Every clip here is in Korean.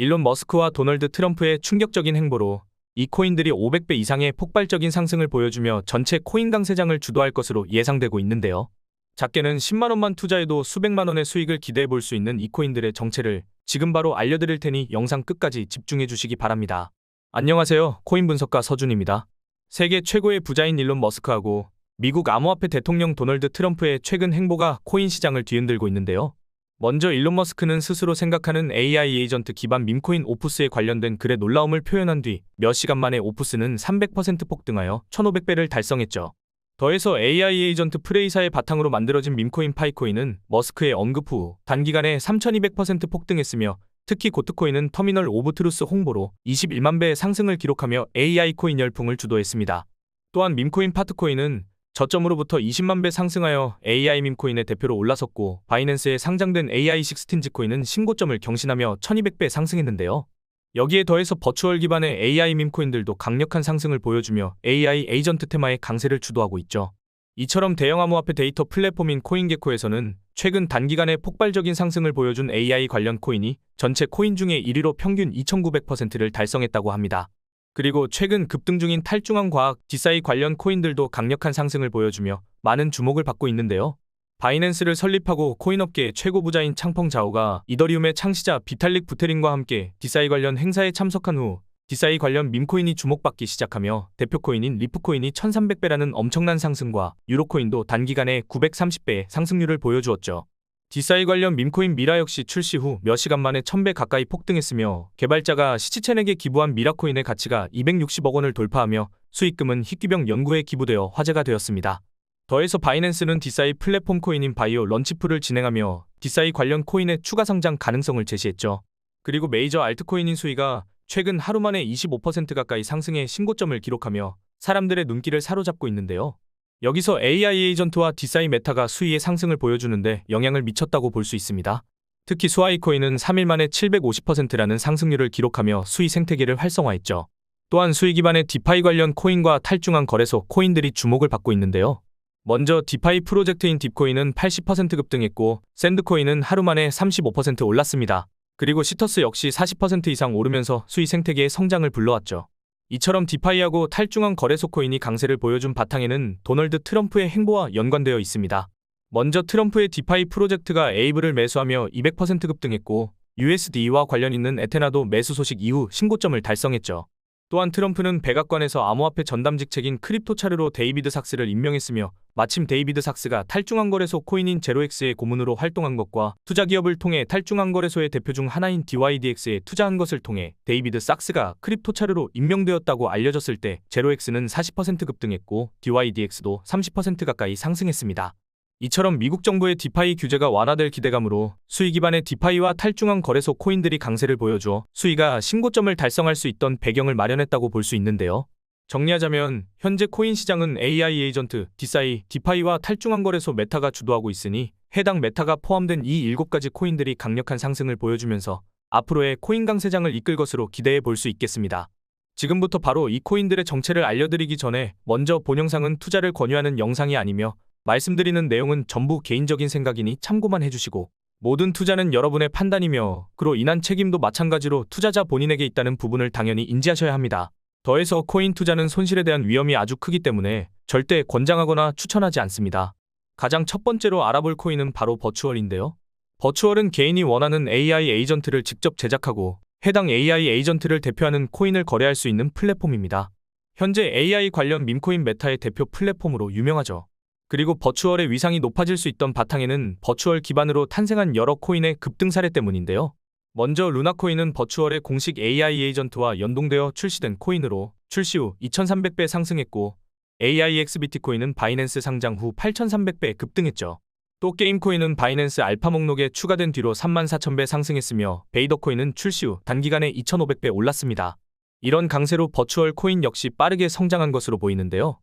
일론 머스크와 도널드 트럼프의 충격적인 행보로 이 코인들이 500배 이상의 폭발적인 상승을 보여주며 전체 코인 강세장을 주도할 것으로 예상되고 있는데요. 작게는 10만 원만 투자해도 수백만 원의 수익을 기대해 볼 수 있는 이 코인들의 정체를 지금 바로 알려드릴 테니 영상 끝까지 집중해 주시기 바랍니다. 안녕하세요. 코인 분석가 서준입니다. 세계 최고의 부자인 일론 머스크하고 미국 암호화폐 대통령 도널드 트럼프의 최근 행보가 코인 시장을 뒤흔들고 있는데요. 먼저 일론 머스크는 스스로 생각하는 AI 에이전트 기반 밈코인 오프스에 관련된 글의 놀라움을 표현한 뒤 몇 시간 만에 오프스는 300% 폭등하여 1500배를 달성했죠. 더해서 AI 에이전트 프레이사의 바탕으로 만들어진 밈코인 파이코인은 머스크의 언급 후 단기간에 3200% 폭등했으며 특히 고트코인은 터미널 오브 트루스 홍보로 21만 배의 상승을 기록하며 AI 코인 열풍을 주도했습니다. 또한 밈코인 파트코인은 저점으로부터 20만 배 상승하여 AI 밈코인의 대표로 올라섰고 바이낸스에 상장된 AI 식스틴즈 코인은 신고점을 경신하며 1200배 상승했는데요. 여기에 더해서 버추얼 기반의 AI 밈코인들도 강력한 상승을 보여주며 AI 에이전트 테마의 강세를 주도하고 있죠. 이처럼 대형 암호화폐 데이터 플랫폼인 코인게코에서는 최근 단기간에 폭발적인 상승을 보여준 AI 관련 코인이 전체 코인 중에 1위로 평균 2900%를 달성했다고 합니다. 그리고 최근 급등 중인 탈중앙 과학, 디사이 관련 코인들도 강력한 상승을 보여주며 많은 주목을 받고 있는데요. 바이낸스를 설립하고 코인업계 최고 부자인 창펑 자오가 이더리움의 창시자 비탈릭 부테린과 함께 디사이 관련 행사에 참석한 후 디사이 관련 밈코인이 주목받기 시작하며 대표 코인인 리프코인이 1300배라는 엄청난 상승과 유로코인도 단기간에 930배의 상승률을 보여주었죠. 디사이 관련 밈코인 미라 역시 출시 후 몇 시간 만에 1000배 가까이 폭등했으며 개발자가 시치첸에게 기부한 미라코인의 가치가 260억 원을 돌파하며 수익금은 희귀병 연구에 기부되어 화제가 되었습니다. 더해서 바이낸스는 디사이 플랫폼 코인인 바이오 런치풀을 진행하며 디사이 관련 코인의 추가 성장 가능성을 제시했죠. 그리고 메이저 알트코인인 수이가 최근 하루 만에 25% 가까이 상승해 신고점을 기록하며 사람들의 눈길을 사로잡고 있는데요. 여기서 AI 에이전트와 디사이 메타가 수위의 상승을 보여주는데 영향을 미쳤다고 볼 수 있습니다. 특히 수아이코인은 3일 만에 750%라는 상승률을 기록하며 수위 생태계를 활성화했죠. 또한 수익 기반의 디파이 관련 코인과 탈중앙 거래소 코인들이 주목을 받고 있는데요. 먼저 디파이 프로젝트인 딥코인은 80% 급등했고 샌드코인은 하루 만에 35% 올랐습니다. 그리고 시터스 역시 40% 이상 오르면서 수익 생태계의 성장을 불러왔죠. 이처럼 디파이하고 탈중앙 거래소 코인이 강세를 보여준 바탕에는 도널드 트럼프의 행보와 연관되어 있습니다. 먼저 트럼프의 디파이 프로젝트가 에이블을 매수하며 200% 급등했고 USD와 관련 있는 에테나도 매수 소식 이후 신고점을 달성했죠. 또한 트럼프는 백악관에서 암호화폐 전담 직책인 크립토 차르로 데이비드 삭스를 임명했으며 마침 데이비드 삭스가 탈중앙 거래소 코인인 제로엑스의 고문으로 활동한 것과 투자 기업을 통해 탈중앙 거래소의 대표 중 하나인 DYDX에 투자한 것을 통해 데이비드 삭스가 크립토 차르로 임명되었다고 알려졌을 때 제로엑스는 40% 급등했고 DYDX도 30% 가까이 상승했습니다. 이처럼 미국 정부의 디파이 규제가 완화될 기대감으로 수익 기반의 디파이와 탈중앙 거래소 코인들이 강세를 보여줘 수위가 신고점을 달성할 수 있던 배경을 마련했다고 볼 수 있는데요. 정리하자면 현재 코인 시장은 AI 에이전트, 디사이, 디파이와 탈중앙 거래소 메타가 주도하고 있으니 해당 메타가 포함된 이 7가지 코인들이 강력한 상승을 보여주면서 앞으로의 코인 강세장을 이끌 것으로 기대해 볼 수 있겠습니다. 지금부터 바로 이 코인들의 정체를 알려드리기 전에 먼저 본 영상은 투자를 권유하는 영상이 아니며 말씀드리는 내용은 전부 개인적인 생각이니 참고만 해주시고 모든 투자는 여러분의 판단이며 그로 인한 책임도 마찬가지로 투자자 본인에게 있다는 부분을 당연히 인지하셔야 합니다. 더해서 코인 투자는 손실에 대한 위험이 아주 크기 때문에 절대 권장하거나 추천하지 않습니다. 가장 첫 번째로 알아볼 코인은 바로 버추얼인데요. 버추얼은 개인이 원하는 AI 에이전트를 직접 제작하고 해당 AI 에이전트를 대표하는 코인을 거래할 수 있는 플랫폼입니다. 현재 AI 관련 밈코인 메타의 대표 플랫폼으로 유명하죠. 그리고 버추얼의 위상이 높아질 수 있던 바탕에는 버추얼 기반으로 탄생한 여러 코인의 급등 사례 때문인데요. 먼저 루나코인은 버추얼의 공식 AI 에이전트와 연동되어 출시된 코인으로 출시 후 2300배 상승했고 AIX 비트코인은 바이낸스 상장 후 8300배 급등했죠. 또 게임코인은 바이낸스 알파 목록에 추가된 뒤로 34,000배 상승했으며 베이더코인은 출시 후 단기간에 2,500배 올랐습니다. 이런 강세로 버추얼 코인 역시 빠르게 성장한 것으로 보이는데요.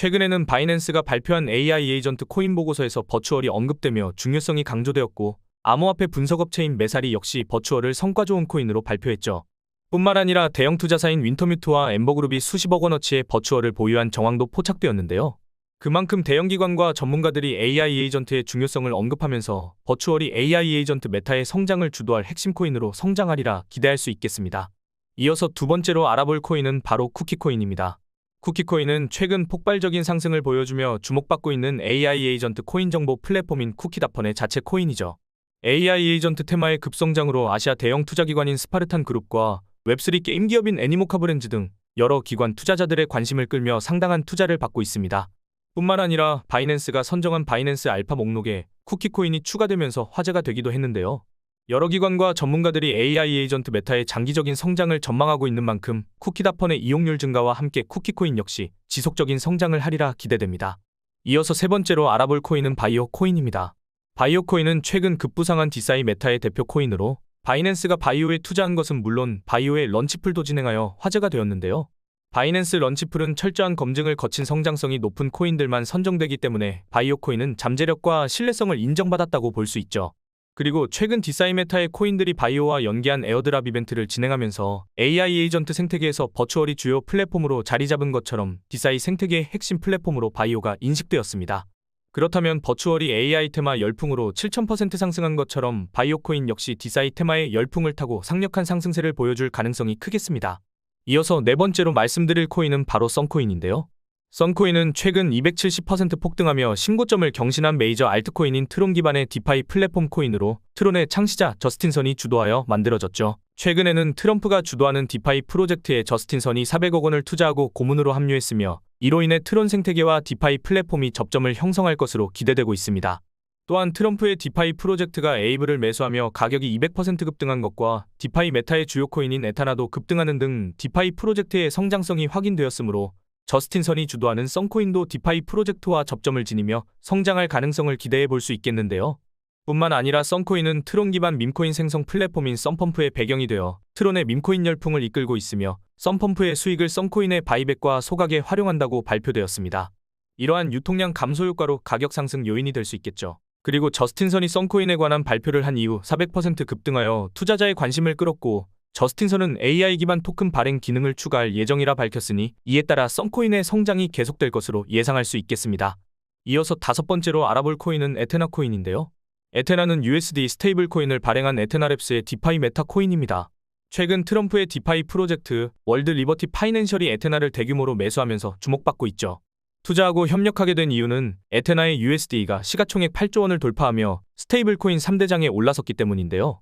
최근에는 바이낸스가 발표한 AI 에이전트 코인 보고서에서 버추얼이 언급되며 중요성이 강조되었고 암호화폐 분석업체인 메사리 역시 버추얼을 성과 좋은 코인으로 발표했죠. 뿐만 아니라 대형 투자사인 윈터뮤트와 엠버그룹이 수십억 원어치의 버추얼을 보유한 정황도 포착되었는데요. 그만큼 대형기관과 전문가들이 AI 에이전트의 중요성을 언급하면서 버추얼이 AI 에이전트 메타의 성장을 주도할 핵심 코인으로 성장하리라 기대할 수 있겠습니다. 이어서 두 번째로 알아볼 코인은 바로 쿠키코인입니다. 쿠키코인은 최근 폭발적인 상승을 보여주며 주목받고 있는 AI 에이전트 코인 정보 플랫폼인 쿠키다펀의 자체 코인이죠. AI 에이전트 테마의 급성장으로 아시아 대형 투자기관인 스파르탄 그룹과 웹3 게임 기업인 애니모카 브랜즈 등 여러 기관 투자자들의 관심을 끌며 상당한 투자를 받고 있습니다. 뿐만 아니라 바이낸스가 선정한 바이낸스 알파 목록에 쿠키코인이 추가되면서 화제가 되기도 했는데요. 여러 기관과 전문가들이 AI 에이전트 메타의 장기적인 성장을 전망하고 있는 만큼 쿠키다펀의 이용률 증가와 함께 쿠키코인 역시 지속적인 성장을 하리라 기대됩니다. 이어서 세 번째로 알아볼 코인은 바이오 코인입니다. 바이오 코인은 최근 급부상한 디사이 메타의 대표 코인으로 바이낸스가 바이오에 투자한 것은 물론 바이오의 런치풀도 진행하여 화제가 되었는데요. 바이낸스 런치풀은 철저한 검증을 거친 성장성이 높은 코인들만 선정되기 때문에 바이오 코인은 잠재력과 신뢰성을 인정받았다고 볼 수 있죠. 그리고 최근 디사이 메타의 코인들이 바이오와 연계한 에어드랍 이벤트를 진행하면서 AI 에이전트 생태계에서 버추얼이 주요 플랫폼으로 자리 잡은 것처럼 디사이 생태계의 핵심 플랫폼으로 바이오가 인식되었습니다. 그렇다면 버추얼이 AI 테마 열풍으로 7000% 상승한 것처럼 바이오 코인 역시 디사이 테마의 열풍을 타고 상력한 상승세를 보여줄 가능성이 크겠습니다. 이어서 네 번째로 말씀드릴 코인은 바로 썬코인인데요. 썬코인은 최근 270% 폭등하며 신고점을 경신한 메이저 알트코인인 트론 기반의 디파이 플랫폼 코인으로 트론의 창시자 저스틴 선이 주도하여 만들어졌죠. 최근에는 트럼프가 주도하는 디파이 프로젝트에 저스틴 선이 400억 원을 투자하고 고문으로 합류했으며 이로 인해 트론 생태계와 디파이 플랫폼이 접점을 형성할 것으로 기대되고 있습니다. 또한 트럼프의 디파이 프로젝트가 에이블을 매수하며 가격이 200% 급등한 것과 디파이 메타의 주요 코인인 에타나도 급등하는 등 디파이 프로젝트의 성장성이 확인되었으므로 저스틴 선이 주도하는 썬코인도 디파이 프로젝트와 접점을 지니며 성장할 가능성을 기대해 볼 수 있겠는데요. 뿐만 아니라 썬코인은 트론 기반 밈코인 생성 플랫폼인 썬펌프의 배경이 되어 트론의 밈코인 열풍을 이끌고 있으며 썬펌프의 수익을 썬코인의 바이백과 소각에 활용한다고 발표되었습니다. 이러한 유통량 감소 효과로 가격 상승 요인이 될 수 있겠죠. 그리고 저스틴 선이 썬코인에 관한 발표를 한 이후 400% 급등하여 투자자의 관심을 끌었고 저스틴 선은 AI 기반 토큰 발행 기능을 추가할 예정이라 밝혔으니 이에 따라 썬코인의 성장이 계속될 것으로 예상할 수 있겠습니다. 이어서 다섯 번째로 알아볼 코인은 에테나 코인인데요. 에테나는 USD 스테이블 코인을 발행한 에테나랩스의 디파이 메타 코인입니다. 최근 트럼프의 디파이 프로젝트 월드 리버티 파이낸셜이 에테나를 대규모로 매수하면서 주목받고 있죠. 투자하고 협력하게 된 이유는 에테나의 USD가 시가총액 8조 원을 돌파하며 스테이블 코인 3대장에 올라섰기 때문인데요.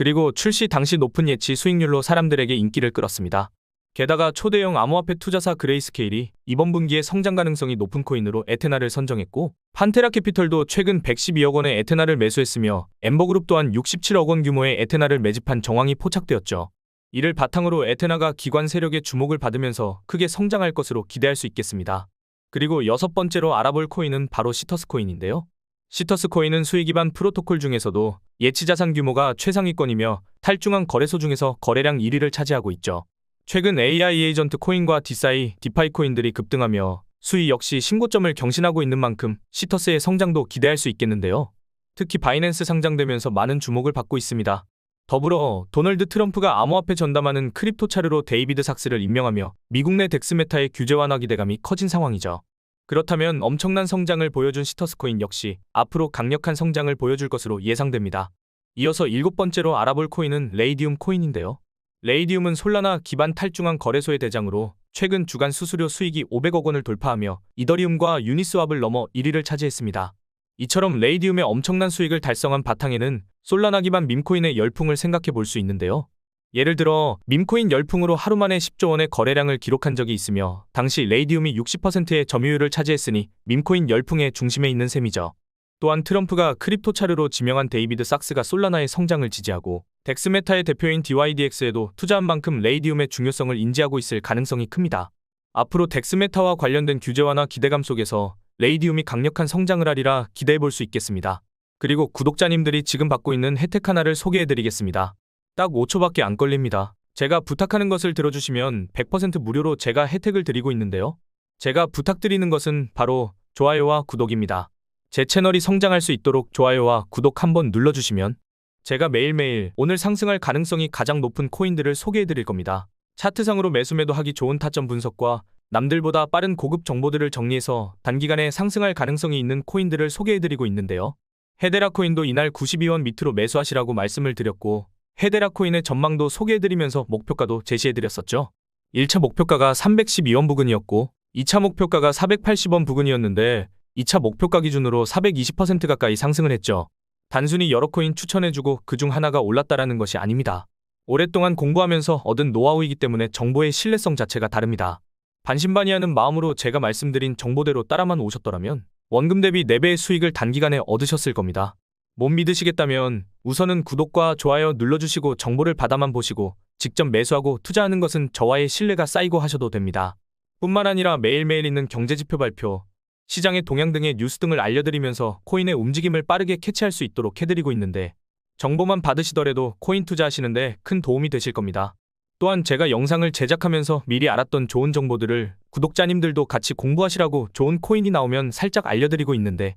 그리고 출시 당시 높은 예치 수익률로 사람들에게 인기를 끌었습니다. 게다가 초대형 암호화폐 투자사 그레이스케일이 이번 분기에 성장 가능성이 높은 코인으로 에테나를 선정했고 판테라 캐피털도 최근 112억 원의 에테나를 매수했으며 엠버그룹 또한 67억 원 규모의 에테나를 매집한 정황이 포착되었죠. 이를 바탕으로 에테나가 기관 세력의 주목을 받으면서 크게 성장할 것으로 기대할 수 있겠습니다. 그리고 여섯 번째로 알아볼 코인은 바로 시터스 코인인데요. 시터스 코인은 수익 기반 프로토콜 중에서도 예치 자산 규모가 최상위권이며 탈중앙 거래소 중에서 거래량 1위를 차지하고 있죠. 최근 AI 에이전트 코인과 디사이, 디파이 코인들이 급등하며 수위 역시 신고점을 경신하고 있는 만큼 시터스의 성장도 기대할 수 있겠는데요. 특히 바이낸스 상장되면서 많은 주목을 받고 있습니다. 더불어 도널드 트럼프가 암호화폐 전담하는 크립토 차르로 데이비드 삭스를 임명하며 미국 내 덱스메타의 규제 완화 기대감이 커진 상황이죠. 그렇다면 엄청난 성장을 보여준 시터스코인 역시 앞으로 강력한 성장을 보여줄 것으로 예상됩니다. 이어서 일곱 번째로 알아볼 코인은 레이디움 코인인데요. 레이디움은 솔라나 기반 탈중앙 거래소의 대장으로 최근 주간 수수료 수익이 500억 원을 돌파하며 이더리움과 유니스왑을 넘어 1위를 차지했습니다. 이처럼 레이디움의 엄청난 수익을 달성한 바탕에는 솔라나 기반 밈코인의 열풍을 생각해 볼 수 있는데요. 예를 들어 밈코인 열풍으로 하루 만에 10조 원의 거래량을 기록한 적이 있으며 당시 레이디움이 60%의 점유율을 차지했으니 밈코인 열풍의 중심에 있는 셈이죠. 또한 트럼프가 크립토 차르로 지명한 데이비드 삭스가 솔라나의 성장을 지지하고 덱스메타의 대표인 DYDX에도 투자한 만큼 레이디움의 중요성을 인지하고 있을 가능성이 큽니다. 앞으로 덱스메타와 관련된 규제 완화 기대감 속에서 레이디움이 강력한 성장을 하리라 기대해 볼 수 있겠습니다. 그리고 구독자님들이 지금 받고 있는 혜택 하나를 소개해 드리겠습니다. 딱 5초밖에 안 걸립니다. 제가 부탁하는 것을 들어주시면 100% 무료로 제가 혜택을 드리고 있는데요. 제가 부탁드리는 것은 바로 좋아요와 구독입니다. 제 채널이 성장할 수 있도록 좋아요와 구독 한번 눌러주시면 제가 매일매일 오늘 상승할 가능성이 가장 높은 코인들을 소개해 드릴 겁니다. 차트상으로 매수매도 하기 좋은 타점 분석과 남들보다 빠른 고급 정보들을 정리해서 단기간에 상승할 가능성이 있는 코인들을 소개해드리고 있는데요. 헤데라 코인도 이날 92원 밑으로 매수하시라고 말씀을 드렸고 헤데라 코인의 전망도 소개해드리면서 목표가도 제시해드렸었죠. 1차 목표가가 312원 부근이었고 2차 목표가가 480원 부근이었는데 2차 목표가 기준으로 420% 가까이 상승을 했죠. 단순히 여러 코인 추천해주고 그중 하나가 올랐다라는 것이 아닙니다. 오랫동안 공부하면서 얻은 노하우이기 때문에 정보의 신뢰성 자체가 다릅니다. 반신반의하는 마음으로 제가 말씀드린 정보대로 따라만 오셨더라면 원금 대비 4배의 수익을 단기간에 얻으셨을 겁니다. 못 믿으시겠다면 우선은 구독과 좋아요 눌러주시고 정보를 받아만 보시고 직접 매수하고 투자하는 것은 저와의 신뢰가 쌓이고 하셔도 됩니다. 뿐만 아니라 매일매일 있는 경제지표 발표, 시장의 동향 등의 뉴스 등을 알려드리면서 코인의 움직임을 빠르게 캐치할 수 있도록 해드리고 있는데 정보만 받으시더라도 코인 투자하시는데 큰 도움이 되실 겁니다. 또한 제가 영상을 제작하면서 미리 알았던 좋은 정보들을 구독자님들도 같이 공부하시라고 좋은 코인이 나오면 살짝 알려드리고 있는데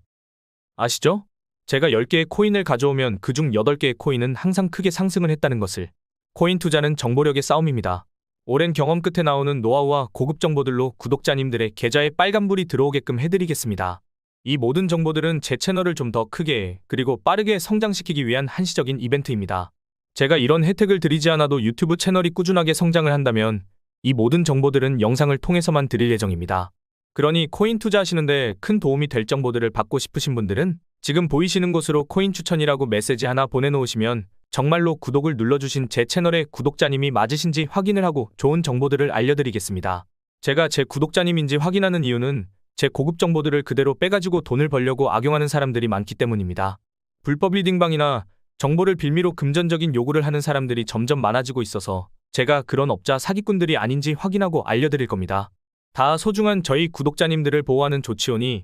아시죠? 제가 10개의 코인을 가져오면 그중 8개의 코인은 항상 크게 상승을 했다는 것을 코인 투자는 정보력의 싸움입니다. 오랜 경험 끝에 나오는 노하우와 고급 정보들로 구독자님들의 계좌에 빨간불이 들어오게끔 해드리겠습니다. 이 모든 정보들은 제 채널을 좀 더 크게 그리고 빠르게 성장시키기 위한 한시적인 이벤트입니다. 제가 이런 혜택을 드리지 않아도 유튜브 채널이 꾸준하게 성장을 한다면 이 모든 정보들은 영상을 통해서만 드릴 예정입니다. 그러니 코인 투자하시는데 큰 도움이 될 정보들을 받고 싶으신 분들은 지금 보이시는 곳으로 코인 추천이라고 메시지 하나 보내놓으시면 정말로 구독을 눌러주신 제 채널의 구독자님이 맞으신지 확인을 하고 좋은 정보들을 알려드리겠습니다. 제가 제 구독자님인지 확인하는 이유는 제 고급 정보들을 그대로 빼가지고 돈을 벌려고 악용하는 사람들이 많기 때문입니다. 불법 리딩방이나 정보를 빌미로 금전적인 요구를 하는 사람들이 점점 많아지고 있어서 제가 그런 업자 사기꾼들이 아닌지 확인하고 알려드릴 겁니다. 다 소중한 저희 구독자님들을 보호하는 조치오니